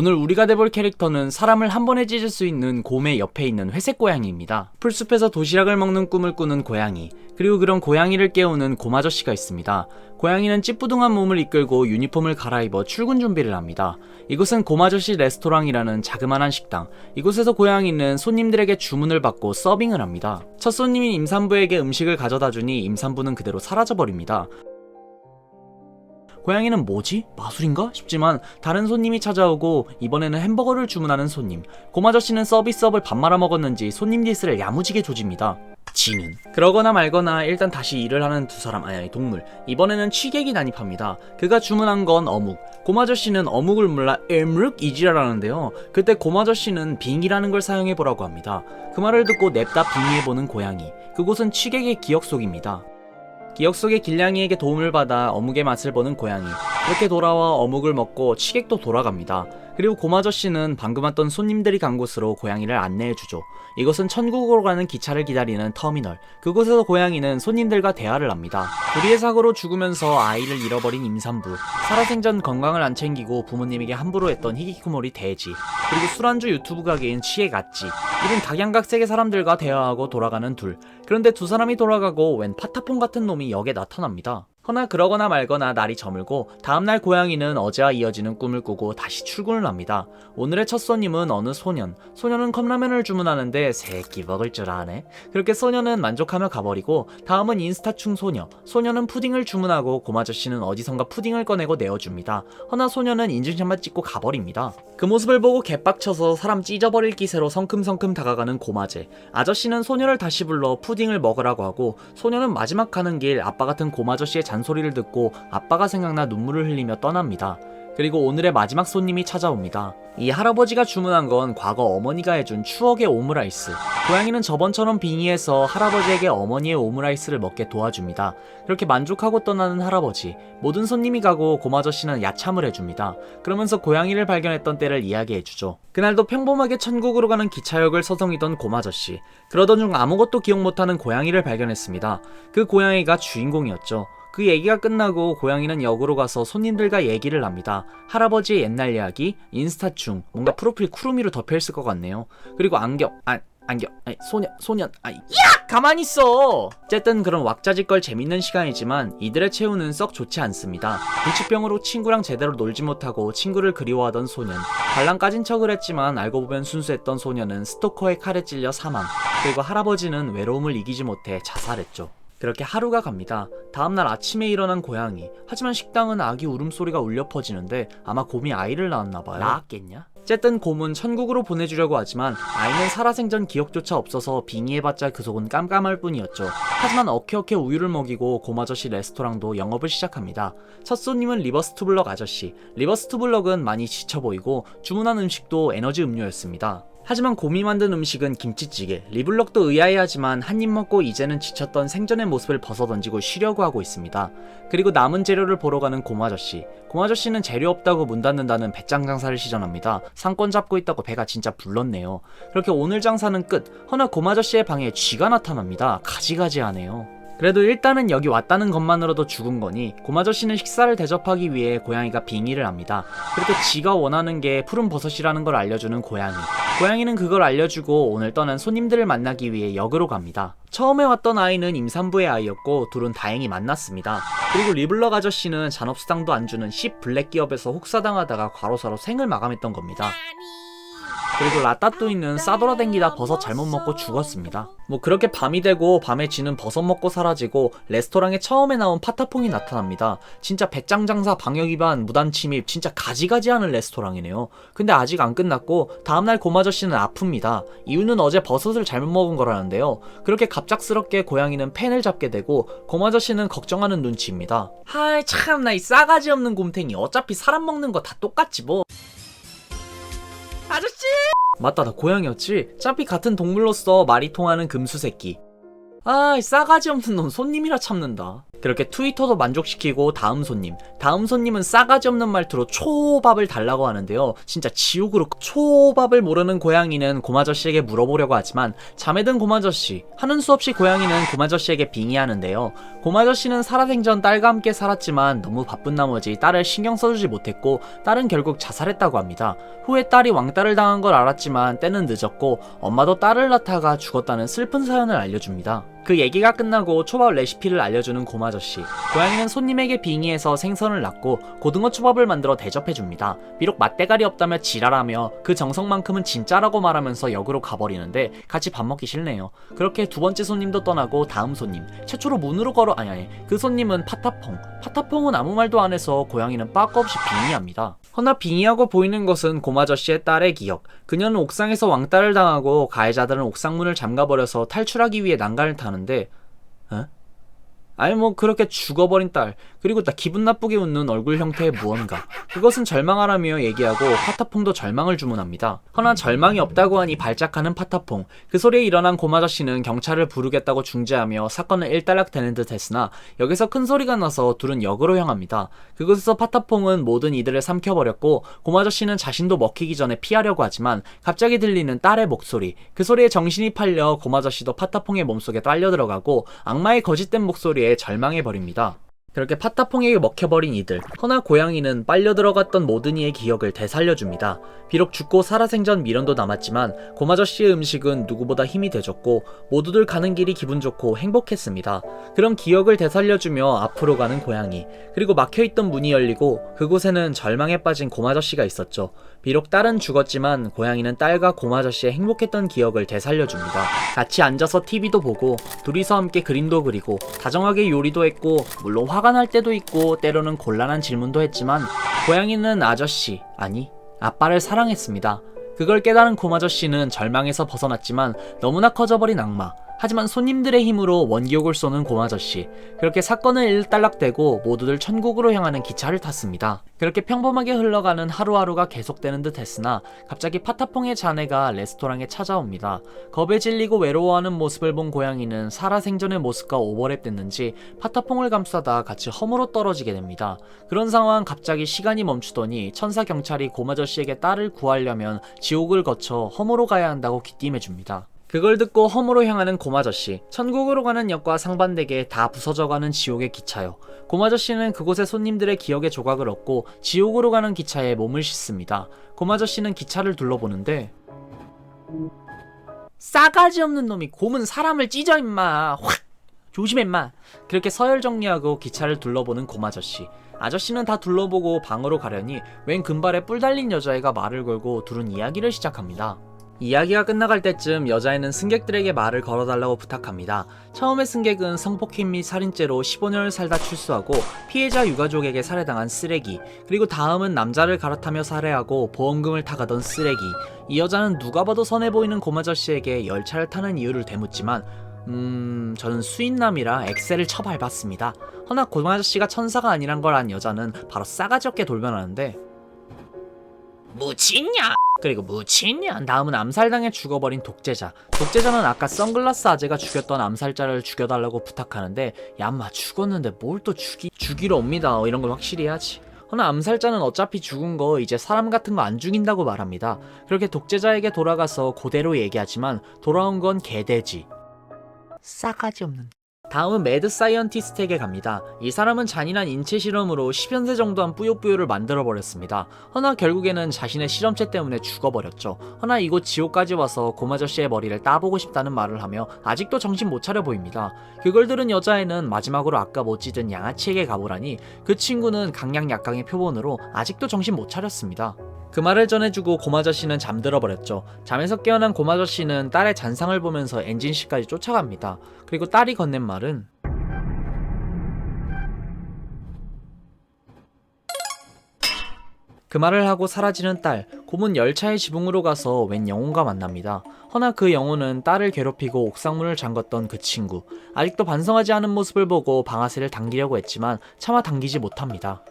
오늘 우리가 돼볼 캐릭터는 사람을 한 번에 찢을 수 있는 곰의 옆에 있는 회색 고양이입니다. 풀숲에서 도시락을 먹는 꿈을 꾸는 고양이, 그리고 그런 고양이를 깨우는 곰 아저씨가 있습니다. 고양이는 찌뿌둥한 몸을 이끌고 유니폼을 갈아입어 출근 준비를 합니다. 이곳은 곰 아저씨 레스토랑이라는 자그마한 식당. 이곳에서 고양이는 손님들에게 주문을 받고 서빙을 합니다. 첫 손님인 임산부에게 음식을 가져다 주니 임산부는 그대로 사라져버립니다. 고양이는 뭐지? 마술인가? 싶지만 다른 손님이 찾아오고 이번에는 햄버거를 주문하는 손님. 곰아저씨는 서비스업을 밥 말아 먹었는지 손님 디스를 야무지게 조집니다. 지는 그러거나 말거나 일단 다시 일을 하는 두 사람 아니 아니 동물 이번에는 취객이 난입합니다 그가 주문한 건 어묵 곰아저씨는 어묵을 몰라 에므륵 이지라라는데요 그때 곰아저씨는 빙이라는 걸 사용해보라고 합니다 그 말을 듣고 냅다 빙의해보는 고양이 그곳은 취객의 기억 속입니다 기억 속의 길냥이에게 도움을 받아 어묵의 맛을 보는 고양이. 이렇게 돌아와 어묵을 먹고 취객도 돌아갑니다. 그리고 곰아저씨는 방금 왔던 손님들이 간 곳으로 고양이를 안내해주죠. 이것은 천국으로 가는 기차를 기다리는 터미널. 그곳에서 고양이는 손님들과 대화를 합니다. 불의의 사고로 죽으면서 아이를 잃어버린 임산부. 살아생전 건강을 안 챙기고 부모님에게 함부로 했던 히키코모리 돼지. 그리고 술안주 유튜브 가게인 치에 갔지. 이런 각양각색의 사람들과 대화하고 돌아가는 둘. 그런데 두 사람이 돌아가고 웬 파타폰 같은 놈이 역에 나타납니다. 허나 그러거나 말거나 날이 저물고 다음날 고양이는 어제와 이어지는 꿈을 꾸고 다시 출근을 합니다. 오늘의 첫 손님은 어느 소년. 소년은 컵라면을 주문하는데 새끼 먹을 줄 아네. 그렇게 소년은 만족하며 가버리고 다음은 인스타충 소녀. 소녀는 푸딩을 주문하고 곰아저씨는 어디선가 푸딩을 꺼내고 내어줍니다. 허나 소녀는 인증샷만 찍고 가버립니다. 그 모습을 보고 개빡쳐서 사람 찢어버릴 기세로 성큼성큼 다가가는 고마제. 아저씨는 소녀를 다시 불러 푸딩을 먹으라고 하고 소녀는 마지막 가는 길 아빠 같은 고마저씨의 잔 소리를 듣고 아빠가 생각나 눈물을 흘리며 떠납니다. 그리고 오늘의 마지막 손님이 찾아옵니다. 이 할아버지가 주문한 건 과거 어머니가 해준 추억의 오므라이스. 고양이는 저번처럼 빙의해서 할아버지에게 어머니의 오므라이스를 먹게 도와줍니다. 그렇게 만족하고 떠나는 할아버지. 모든 손님이 가고 고마저씨는 야참을 해줍니다. 그러면서 고양이를 발견했던 때를 이야기해주죠. 그날도 평범하게 천국으로 가는 기차역을 서성이던 고마저씨. 그러던 중 아무것도 기억 못하는 고양이를 발견했습니다. 그 고양이가 주인공이었죠. 그 얘기가 끝나고 고양이는 역으로 가서 손님들과 얘기를 합니다. 할아버지의 옛날 이야기, 인스타충, 뭔가 프로필 쿠루미로 덮여있을 것 같네요. 그리고 안경, 아, 안경, 아니, 소년, 소년, 아이, 야! 가만히 있어! 어쨌든 그런 왁자지껄 재밌는 시간이지만 이들의 체온은 썩 좋지 않습니다. 불치병으로 친구랑 제대로 놀지 못하고 친구를 그리워하던 소년. 발랑 까진 척을 했지만 알고 보면 순수했던 소년은 스토커의 칼에 찔려 사망. 그리고 할아버지는 외로움을 이기지 못해 자살했죠. 그렇게 하루가 갑니다. 다음날 아침에 일어난 고양이. 하지만 식당은 아기 울음소리가 울려 퍼지는데 아마 곰이 아이를 낳았나봐요. 낳았겠냐? 어쨌든 곰은 천국으로 보내주려고 하지만 아이는 살아생전 기억조차 없어서 빙의해봤자 그 속은 깜깜할 뿐이었죠. 하지만 어케어케 우유를 먹이고 곰 아저씨 레스토랑도 영업을 시작합니다. 첫 손님은 리버스 투블럭 아저씨. 리버스 투블럭은 많이 지쳐 보이고 주문한 음식도 에너지 음료였습니다. 하지만 곰이 만든 음식은 김치찌개. 리블럭도 의아해하지만 한 입 먹고 이제는 지쳤던 생전의 모습을 벗어던지고 쉬려고 하고 있습니다. 그리고 남은 재료를 보러 가는 곰 아저씨. 곰 아저씨는 재료 없다고 문 닫는다는 배짱 장사를 시전합니다. 상권 잡고 있다고 배가 진짜 불렀네요. 그렇게 오늘 장사는 끝. 허나 곰 아저씨의 방에 쥐가 나타납니다. 가지가지하네요. 그래도 일단은 여기 왔다는 것만으로도 죽은 거니 곰아저씨는 식사를 대접하기 위해 고양이가 빙의를 합니다. 그렇게 지가 원하는 게 푸른 버섯이라는 걸 알려주는 고양이. 고양이는 그걸 알려주고 오늘 떠난 손님들을 만나기 위해 역으로 갑니다. 처음에 왔던 아이는 임산부의 아이였고 둘은 다행히 만났습니다. 그리고 리블럭 아저씨는 잔업수당도 안 주는 씹 블랙 기업에서 혹사당하다가 과로사로 생을 마감했던 겁니다. 그리고 라따뚜이는 싸돌아댕기다 버섯 잘못 먹고 죽었습니다. 뭐 그렇게 밤이 되고 밤에 쥐는 버섯 먹고 사라지고 레스토랑에 처음에 나온 파타퐁이 나타납니다. 진짜 배짱 장사 방역 위반 무단 침입 진짜 가지가지하는 레스토랑이네요. 근데 아직 안 끝났고 다음날 곰아저씨는 아픕니다. 이유는 어제 버섯을 잘못 먹은 거라는데요. 그렇게 갑작스럽게 고양이는 펜을 잡게 되고 곰아저씨는 걱정하는 눈치입니다. 하이 참나 이 싸가지 없는 곰탱이 어차피 사람 먹는 거 다 똑같지 뭐. 아저씨! 맞다, 나 고양이였지? 짬피 같은 동물로서 말이 통하는 금수새끼. 아, 이 싸가지 없는 놈 손님이라 참는다. 그렇게 트위터도 만족시키고 다음 손님 다음 손님은 싸가지 없는 말투로 초밥을 달라고 하는데요. 진짜 지옥으로 초밥을 모르는 고양이는 고마저씨에게 물어보려고 하지만 잠에 든 고마저씨 하는 수 없이 고양이는 고마저씨에게 빙의하는데요. 고마저씨는 살아생전 딸과 함께 살았지만 너무 바쁜 나머지 딸을 신경 써주지 못했고 딸은 결국 자살했다고 합니다. 후에 딸이 왕따를 당한 걸 알았지만 때는 늦었고 엄마도 딸을 낳다가 죽었다는 슬픈 사연을 알려줍니다 그 얘기가 끝나고 초밥 레시피를 알려주는 고마저씨. 고양이는 손님에게 빙의해서 생선을 낳고 고등어 초밥을 만들어 대접해줍니다. 비록 맛대가리 없다며 지랄하며 그 정성만큼은 진짜라고 말하면서 역으로 가버리는데 같이 밥 먹기 싫네요. 그렇게 두 번째 손님도 떠나고 다음 손님. 최초로 문으로 걸어 아니 아니 그 손님은 파타퐁. 파타퐁은 아무 말도 안 해서 고양이는 빠꾸 없이 빙의합니다. 허나 빙의하고 보이는 것은 고마저씨의 딸의 기억. 그녀는 옥상에서 왕따를 당하고 가해자들은 옥상문을 잠가버려서 탈출하기 위해 난간을 타 는데, 어? 아니 뭐 그렇게 죽어버린 딸 그리고 나 기분 나쁘게 웃는 얼굴 형태의 무언가. 그것은 절망하라며 얘기하고 파타퐁도 절망을 주문합니다. 허나 절망이 없다고 하니 발작하는 파타퐁. 그 소리에 일어난 고마저씨는 경찰을 부르겠다고 중재하며 사건은 일단락되는 듯 했으나 여기서 큰 소리가 나서 둘은 역으로 향합니다. 그곳에서 파타퐁은 모든 이들을 삼켜버렸고 고마저씨는 자신도 먹히기 전에 피하려고 하지만 갑자기 들리는 딸의 목소리. 그 소리에 정신이 팔려 고마저씨도 파타퐁의 몸속에 딸려 들어가고 악마의 거짓된 목소리에 절망해 버립니다 그렇게 파타퐁에게 먹혀버린 이들, 허나 고양이는 빨려 들어갔던 모든 이의 기억을 되살려줍니다. 비록 죽고 살아생전 미련도 남았지만 고마저씨의 음식은 누구보다 힘이 되줬고 모두들 가는 길이 기분 좋고 행복했습니다. 그런 기억을 되살려주며 앞으로 가는 고양이, 그리고 막혀있던 문이 열리고 그곳에는 절망에 빠진 고마저씨가 있었죠. 비록 딸은 죽었지만 고양이는 딸과 고마저씨의 행복했던 기억을 되살려줍니다. 같이 앉아서 TV도 보고 둘이서 함께 그림도 그리고 다정하게 요리도 했고 물론 화가 날 때도 있고 때로는 곤란한 질문도 했지만 고양이는 아저씨 아니 아빠를 사랑했습니다. 그걸 깨달은 고마저씨는 절망에서 벗어났지만 너무나 커져버린 악마 하지만 손님들의 힘으로 원기옥을 쏘는 고마저씨. 그렇게 사건은 일단락되고 모두들 천국으로 향하는 기차를 탔습니다. 그렇게 평범하게 흘러가는 하루하루가 계속되는 듯 했으나 갑자기 파타퐁의 자네가 레스토랑에 찾아옵니다. 겁에 질리고 외로워하는 모습을 본 고양이는 살아생전의 모습과 오버랩됐는지 파타퐁을 감싸다 같이 허물어 떨어지게 됩니다. 그런 상황 갑자기 시간이 멈추더니 천사 경찰이 고마저씨에게 딸을 구하려면 지옥을 거쳐 허물어 가야 한다고 귀띔해줍니다. 그걸 듣고 험으로 향하는 고마저씨. 천국으로 가는 역과 상반되게 다 부서져가는 지옥의 기차요. 고마저씨는 그곳의 손님들의 기억의 조각을 얻고 지옥으로 가는 기차에 몸을 싣습니다. 고마저씨는 기차를 둘러보는데 싸가지 없는 놈이 곰은 사람을 찢어 임마 확 조심해 임마 그렇게 서열 정리하고 기차를 둘러보는 고마저씨 아저씨는 다 둘러보고 방으로 가려니 웬 금발에 뿔 달린 여자애가 말을 걸고 둘은 이야기를 시작합니다 이야기가 끝나갈 때쯤 여자애는 승객들에게 말을 걸어달라고 부탁합니다. 처음에 승객은 성폭행 및 살인죄로 15년을 살다 출소하고 피해자 유가족에게 살해당한 쓰레기, 그리고 다음은 남자를 갈아타며 살해하고 보험금을 타가던 쓰레기. 이 여자는 누가 봐도 선해 보이는 고마저씨에게 열차를 타는 이유를 되묻지만 음, 저는 수인남이라 엑셀을 쳐밟았습니다. 허나 고마저씨가 천사가 아니란 걸 안 여자는 바로 싸가지 없게 돌변하는데 무친냐? 그리고 무친냐? 다음은 암살당해 죽어버린 독재자. 독재자는 아까 선글라스 아재가 죽였던 암살자를 죽여달라고 부탁하는데 얌마 죽었는데 뭘 또 죽이 죽이러 옵니다. 어, 이런 걸 확실히 해야지. 허나 암살자는 어차피 죽은 거 이제 사람 같은 거 안 죽인다고 말합니다. 그렇게 독재자에게 돌아가서 그대로 얘기하지만 돌아온 건 개돼지. 싸가지 없는. 다음은 매드 사이언티스트에게 갑니다. 이 사람은 잔인한 인체 실험으로 10연세 정도 한 뿌요뿌요를 만들어 버렸습니다. 허나 결국에는 자신의 실험체 때문에 죽어버렸죠. 허나 이곳 지옥까지 와서 고마저씨의 머리를 따보고 싶다는 말을 하며 아직도 정신 못 차려 보입니다. 그걸 들은 여자애는 마지막으로 아까 못 찢은 양아치에게 가보라니 그 친구는 강약 약강의 표본으로 아직도 정신 못 차렸습니다. 그 말을 전해주고 고마저씨는 잠들어 버렸죠. 잠에서 깨어난 고마저씨는 딸의 잔상을 보면서 엔진실까지 쫓아갑니다. 그리고 딸이 건넨 말은 그 말을 하고 사라지는 딸, 곰은 열차의 지붕으로 가서 웬 영혼과 만납니다. 허나 그 영혼은 딸을 괴롭히고 옥상문을 잠궜던 그 친구. 아직도 반성하지 않은 모습을 보고 방아쇠를 당기려고 했지만 차마 당기지 못합니다.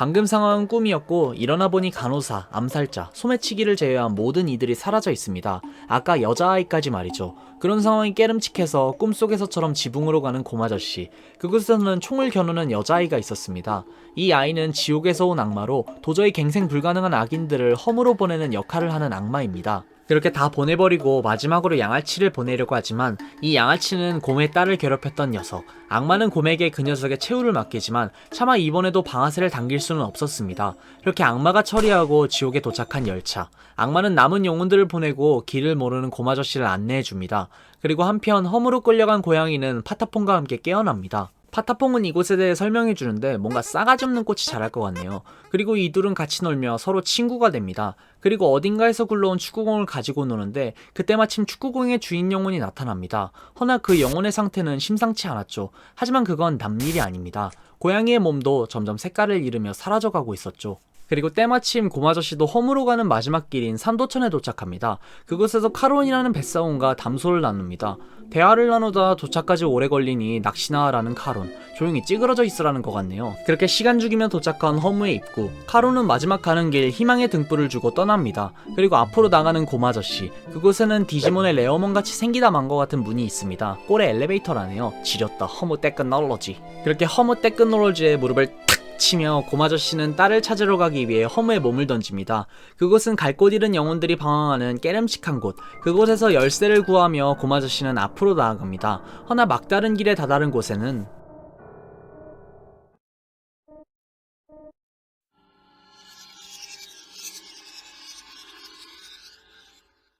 방금 상황은 꿈이었고 일어나 보니 간호사, 암살자, 소매치기를 제외한 모든 이들이 사라져 있습니다. 아까 여자아이까지 말이죠. 그런 상황이 깨름칙해서 꿈속에서처럼 지붕으로 가는 곰아저씨. 그곳에서는 총을 겨누는 여자아이가 있었습니다. 이 아이는 지옥에서 온 악마로 도저히 갱생 불가능한 악인들을 험으로 보내는 역할을 하는 악마입니다. 그렇게 다 보내버리고 마지막으로 양아치를 보내려고 하지만 이 양아치는 곰의 딸을 괴롭혔던 녀석. 악마는 곰에게 그 녀석의 최후를 맡기지만 차마 이번에도 방아쇠를 당길 수는 없었습니다. 이렇게 악마가 처리하고 지옥에 도착한 열차. 악마는 남은 영혼들을 보내고 길을 모르는 곰 아저씨를 안내해 줍니다. 그리고 한편 험으로 끌려간 고양이는 파타폰과 함께 깨어납니다. 파타퐁은 이곳에 대해 설명해 주는데 뭔가 싸가지 없는 꽃이 자랄 것 같네요. 그리고 이 둘은 같이 놀며 서로 친구가 됩니다. 그리고 어딘가에서 굴러온 축구공을 가지고 노는데 그때 마침 축구공의 주인 영혼이 나타납니다. 허나 그 영혼의 상태는 심상치 않았죠. 하지만 그건 남일이 아닙니다. 고양이의 몸도 점점 색깔을 잃으며 사라져가고 있었죠. 그리고 때마침 곰아저씨도 험으로 가는 마지막 길인 산도천에 도착합니다. 그곳에서 카론이라는 뱃사원과 담소를 나눕니다. 대화를 나누다 도착까지 오래 걸리니 낚시나 하라는 카론. 조용히 찌그러져 있으라는 것 같네요. 그렇게 시간 죽이며 도착한 허무의 입구. 카론은 마지막 가는 길 희망의 등불을 주고 떠납니다. 그리고 앞으로 나가는 곰아저씨. 그곳에는 디지몬의 레어몬 같이 생기다 만 것 같은 문이 있습니다. 꼴의 엘리베이터라네요. 지렸다 허무 테크놀로지. 그렇게 허무 테크놀로지에 무릎을 탁 치며 곰아저씨는 딸을 찾으러 가기 위해 허무에 몸을 던집니다. 그곳은 갈 곳 잃은 영혼들이 방황하는 깨름칙한 곳. 그곳에서 열쇠를 구하며 곰아저씨는 앞으로 나아갑니다. 허나 막다른 길에 다다른 곳에는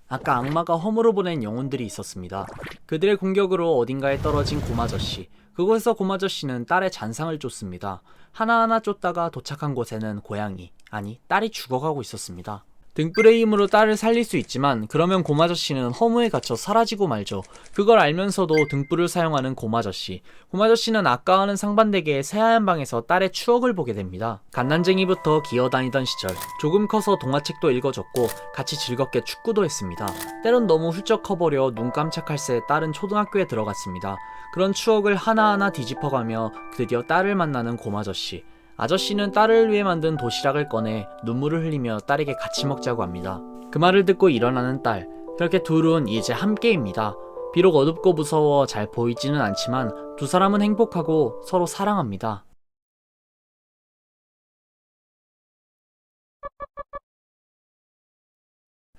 아까 악마가 허무로 보낸 영혼들이 있었습니다. 그들의 공격으로 어딘가에 떨어진 곰아저씨. 그곳에서 곰아저씨는 딸의 잔상을 쫓습니다. 하나하나 쫓다가 도착한 곳에는 고양이, 아니, 딸이 죽어가고 있었습니다. 등불의 힘으로 딸을 살릴 수 있지만 그러면 곰아저씨는 허무에 갇혀 사라지고 말죠. 그걸 알면서도 등불을 사용하는 곰아저씨. 곰아저씨는 아까와는 상반되게 새하얀 방에서 딸의 추억을 보게 됩니다. 갓난쟁이부터 기어다니던 시절, 조금 커서 동화책도 읽어줬고 같이 즐겁게 축구도 했습니다. 때론 너무 훌쩍 커버려 눈 깜짝할 새 딸은 초등학교에 들어갔습니다. 그런 추억을 하나하나 뒤집어가며 드디어 딸을 만나는 곰아저씨. 아저씨는 딸을 위해 만든 도시락을 꺼내 눈물을 흘리며 딸에게 같이 먹자고 합니다. 그 말을 듣고 일어나는 딸. 그렇게 둘은 이제 함께입니다. 비록 어둡고 무서워 잘 보이지는 않지만 두 사람은 행복하고 서로 사랑합니다.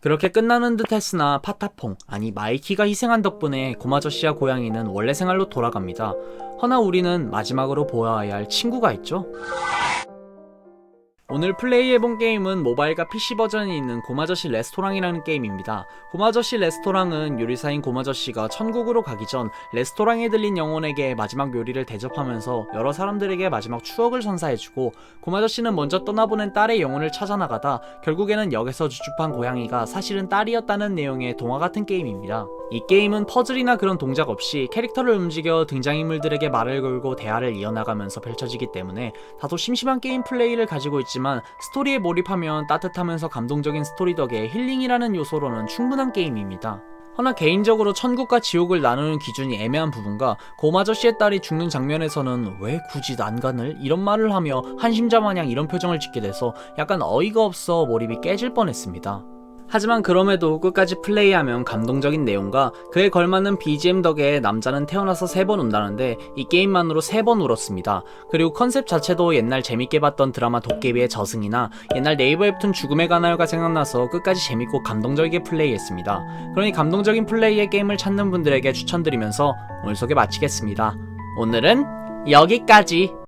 그렇게 끝나는 듯 했으나 파타퐁, 아니 마이키가 희생한 덕분에 곰아저씨와 고양이는 원래 생활로 돌아갑니다. 허나 우리는 마지막으로 보아야 할 친구가 있죠? 오늘 플레이해본 게임은 모바일과 PC 버전이 있는 곰아저씨 레스토랑이라는 게임입니다. 곰아저씨 레스토랑은 요리사인 곰아저씨가 천국으로 가기 전 레스토랑에 들린 영혼에게 마지막 요리를 대접하면서 여러 사람들에게 마지막 추억을 선사해주고 곰아저씨는 먼저 떠나보낸 딸의 영혼을 찾아나가다 결국에는 역에서 주줍한 고양이가 사실은 딸이었다는 내용의 동화 같은 게임입니다. 이 게임은 퍼즐이나 그런 동작 없이 캐릭터를 움직여 등장인물들에게 말을 걸고 대화를 이어나가면서 펼쳐지기 때문에 다소 심심한 게임 플레이를 가지고 있지만 스토리에 몰입하면 따뜻하면서 감동적인 스토리 덕에 힐링이라는 요소로는 충분한 게임입니다. 허나 개인적으로 천국과 지옥을 나누는 기준이 애매한 부분과 곰아저씨의 딸이 죽는 장면에서는 왜 굳이 난간을 이런 말을 하며 한심자 마냥 이런 표정을 짓게 돼서 약간 어이가 없어 몰입이 깨질 뻔했습니다. 하지만 그럼에도 끝까지 플레이하면 감동적인 내용과 그에 걸맞는 BGM 덕에 남자는 태어나서 세번 운다는데 이 게임만으로 세번 울었습니다. 그리고 컨셉 자체도 옛날 재밌게 봤던 드라마 도깨비의 저승이나 옛날 네이버 웹툰 죽음의 가나요가 생각나서 끝까지 재밌고 감동적이게 플레이했습니다. 그러니 감동적인 플레이의 게임을 찾는 분들에게 추천드리면서 오늘 소개 마치겠습니다. 오늘은 여기까지!